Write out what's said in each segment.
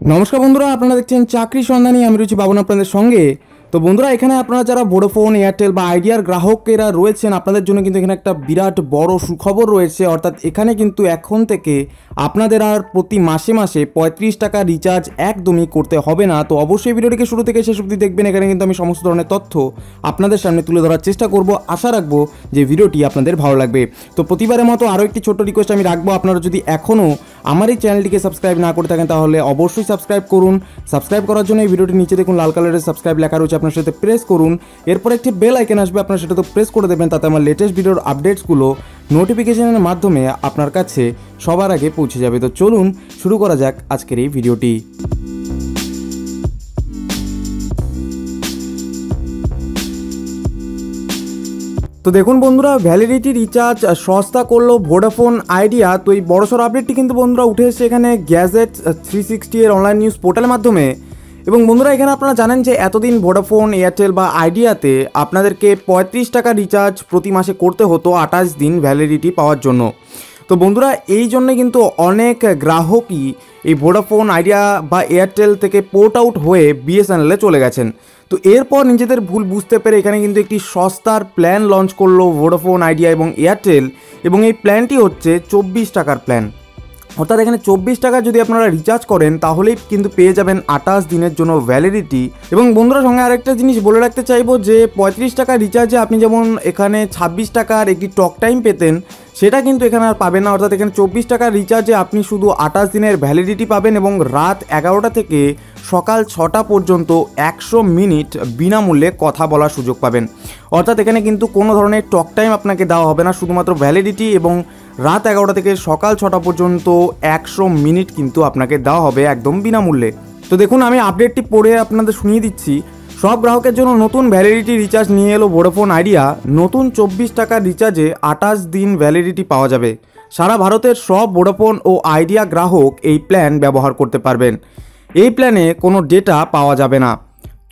নমস্কার বন্ধুরা আপনারা দেখছেন চাকরি সন্ধানী আমি রয়েছি বাবন আপনাদের সঙ্গে। তো বন্ধুরা, এখানে আপনারা যারা ভোডাফোন এয়ারটেল বা আইডিয়ার গ্রাহকেরা রয়েছেন, আপনাদের জন্য কিন্তু এখানে একটা বিরাট বড় সুখবর রয়েছে। অর্থাৎ এখানে কিন্তু এখন থেকে আপনাদের আর প্রতি মাসে মাসে পঁয়ত্রিশ টাকা রিচার্জ একদমই করতে হবে না। তো অবশ্যই ভিডিওটিকে শুরু থেকে শেষ অবধি দেখবেন। এখানে কিন্তু আমি সমস্ত ধরনের তথ্য আপনাদের সামনে তুলে ধরার চেষ্টা করব। আশা রাখব যে ভিডিওটি আপনাদের ভালো লাগবে। তো প্রতিবারের মতো আরও একটি ছোট্ট রিকোয়েস্ট আমি রাখব। আপনারা যদি এখনও আমার এই চ্যানেলটিকে সাবস্ক্রাইব না করে থাকেন, তাহলে অবশ্যই সাবস্ক্রাইব করুন। সাবস্ক্রাইব করার জন্য এই ভিডিওটি নিচে দেখুন লাল কালারের সাবস্ক্রাইব লেখা রয়েছে। আপনার সাথে প্রেস করুন। এরপর একটি বেল আইকন আসবে, আপনার সেটা তো প্রেস করে দেবেন, তাতে আমার লেটেস্ট ভিডিওর আপডেটসগুলো নোটিফিকেশনের মাধ্যমে আপনার কাছে সবার আগে পৌঁছে যাবে। তো চলুন, শুরু করা যাক আজকের এই ভিডিওটি তো দেখুন বন্ধুরা ভ্যালিডিটি রিচার্জ সস্তা করল ভোডাফোন আইডিয়া তো এই বড়সড় আপডেটটি কিন্তু বন্ধুরা উঠে এসেছে এখানে গ্যাজেট থ্রি সিক্সটি এর অনলাইন নিউজ পোর্টালের মাধ্যমে। এবং বন্ধুরা, এখানে আপনারা জানেন যে এতদিন ভোডাফোন এয়ারটেল বা আইডিয়াতে আপনাদেরকে পঁয়ত্রিশ টাকা রিচার্জ প্রতি মাসে করতে হতো আঠাশ দিন ভ্যালিডিটি পাওয়ার জন্য। তো বন্ধুরা, এই জন্যে কিন্তু অনেক গ্রাহকই এই ভোডাফোন আইডিয়া বা এয়ারটেল থেকে পোর্ট আউট হয়ে বিএসএনএলে চলে গেছেন। তো এরপর নিজেদের ভুল বুঝতে পেরে এখানে কিন্তু একটি সস্তার প্ল্যান লঞ্চ করল ভোডাফোন আইডিয়া এবং এয়ারটেল এবং এই প্ল্যানটি হচ্ছে চব্বিশ টাকার প্ল্যান অর্থাৎ এখানে চব্বিশ টাকা যদি আপনারা রিচার্জ করেন, তাহলেই কিন্তু পেয়ে যাবেন আঠাশ দিনের জন্য ভ্যালিডিটি এবং বন্ধুরা, সঙ্গে আরেকটা জিনিস বলে রাখতে চাইব যে, পঁয়ত্রিশ টাকা রিচার্জে আপনি যেমন এখানে ছাব্বিশ টাকার একটি টক টাইম পেতেন, সেটা কিন্তু এখানে আর পাবেন না। অর্থাৎ এখানে চব্বিশ টাকার রিচার্জে আপনি শুধু আঠাশ দিনের ভ্যালিডিটি পাবেন এবং রাত এগারোটা থেকে সকাল ছটা পর্যন্ত একশো মিনিট বিনামূল্যে কথা বলার সুযোগ পাবেন। অর্থাৎ এখানে কিন্তু কোনো ধরনের টক টাইম আপনাকে দেওয়া হবে না, শুধুমাত্র ভ্যালিডিটি এবং রাত এগারোটা থেকে সকাল ছটা পর্যন্ত একশো মিনিট কিন্তু আপনাকে দেওয়া হবে একদম বিনামূল্যে। তো দেখুন, আমি আপডেটটি পড়ে আপনাদের শুনিয়ে দিচ্ছি। সব গ্রাহকের জন্য নতুন ভ্যালিডিটি রিচার্জ নিয়ে এলো ভোডাফোন আইডিয়া নতুন চব্বিশ টাকার রিচার্জে আঠাশ দিন ভ্যালিডিটি পাওয়া যাবে। সারা ভারতের সব ভোডাফোন ও আইডিয়া গ্রাহক এই প্ল্যান ব্যবহার করতে পারবেন। এই প্ল্যানে কোনো ডেটা পাওয়া যাবে না।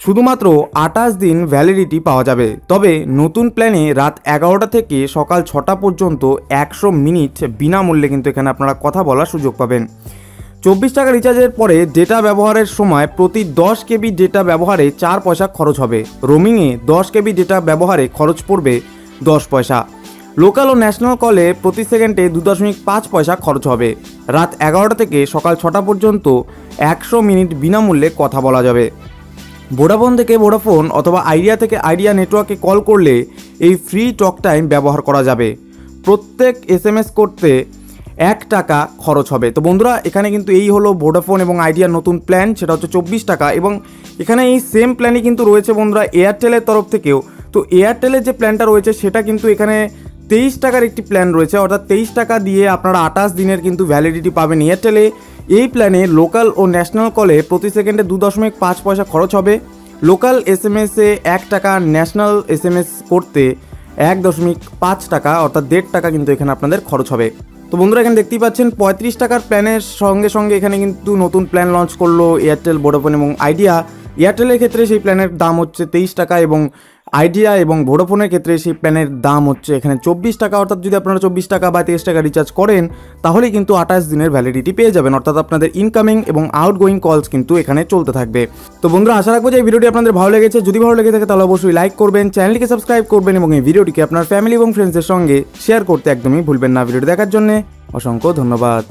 শুধুমাত্র আঠাশ দিন ভ্যালিডিটি পাওয়া যাবে। তবে নতুন প্ল্যানে রাত এগারোটা থেকে সকাল ছটা পর্যন্ত একশো মিনিট বিনামূল্যে কিন্তু এখানে আপনারা কথা বলার সুযোগ পাবেন। চব্বিশ টাকা রিচার্জের পরে ডেটা ব্যবহারের সময় প্রতি দশ কেবি ডেটা ব্যবহারে চার পয়সা খরচ হবে। রোমিংয়ে দশ কেবি ডেটা ব্যবহারে খরচ পড়বে দশ পয়সা। লোকাল ও ন্যাশনাল কলে প্রতি সেকেন্ডে দু দশমিক পাঁচ পয়সা খরচ হবে। রাত এগারোটা থেকে সকাল ছটা পর্যন্ত একশো মিনিট বিনামূল্যে কথা বলা যাবে। ভোডাফোন থেকে ভোডাফোন অথবা আইডিয়া থেকে আইডিয়া নেটওয়ার্কে কল করলে এই ফ্রি টক টাইম ব্যবহার করা যাবে। প্রত্যেক এস করতে এক টাকা খরচ হবে। তো বন্ধুরা, এখানে কিন্তু এই হলো ভোডাফোন এবং আইডিয়ার নতুন প্ল্যান, সেটা হচ্ছে চব্বিশ টাকা এবং এখানে এই সেম প্ল্যানই কিন্তু রয়েছে বন্ধুরা এয়ারটেলের তরফ থেকেও। তো এয়ারটেলের যে প্ল্যানটা রয়েছে, সেটা কিন্তু এখানে তেইশ টাকার একটি প্ল্যান রয়েছে, অর্থাৎ তেইশ টাকা দিয়ে আপনারা আঠাশ দিনের কিন্তু ভ্যালিডিটি পাবেন। এয়ারটেলে এই প্ল্যানে লোকাল ও ন্যাশনাল কলে প্রতি সেকেন্ডে দু দশমিক পাঁচ পয়সা খরচ হবে। লোকাল এস এম এসে এক টাকা ন্যাশনাল এস এম এস করতে এক দশমিক পাঁচ টাকা, অর্থাৎ দেড় টাকা কিন্তু এখানে আপনাদের খরচ হবে। তো বন্ধুরা, এখানে দেখতেই পাচ্ছেন, পঁয়ত্রিশ টাকার প্ল্যানের সঙ্গে সঙ্গে এখানে কিন্তু নতুন প্ল্যান লঞ্চ করল এয়ারটেল ভোডাফোন এবং আইডিয়া এয়ারটেলের ক্ষেত্রে সেই প্ল্যানের দাম হচ্ছে তেইশ টাকা এবং আইডিয়া এবং ভোডাফোনের ক্ষেত্রে সেই প্ল্যানের দাম হচ্ছে এখানে চব্বিশ টাকা, অর্থাৎ যদি আপনারা চব্বিশ টাকা বা তেইশ টাকা রিচার্জ করেন তাহলে কিন্তু আঠাশ দিনের ভ্যালিডিটি পেয়ে যাবেন, অর্থাৎ আপনাদের ইনকামিং এবং আউটগোয়িং কলস কিন্তু এখানে চলতে থাকবে। তো বন্ধুরা, আশা রাখব যে এই ভিডিওটি আপনাদের ভালো লেগেছে। যদি ভালো লেগে থাকে, তাহলে অবশ্যই লাইক করবেন চ্যানেলটিকে সাবস্ক্রাইব করবেন এবং এই ভিডিওটিকে আপনার ফ্যামিলি এবং ফ্রেন্ডসের সঙ্গে শেয়ার করতে একদমই ভুলবেন না। ভিডিওটি দেখার জন্য অসংখ্য ধন্যবাদ।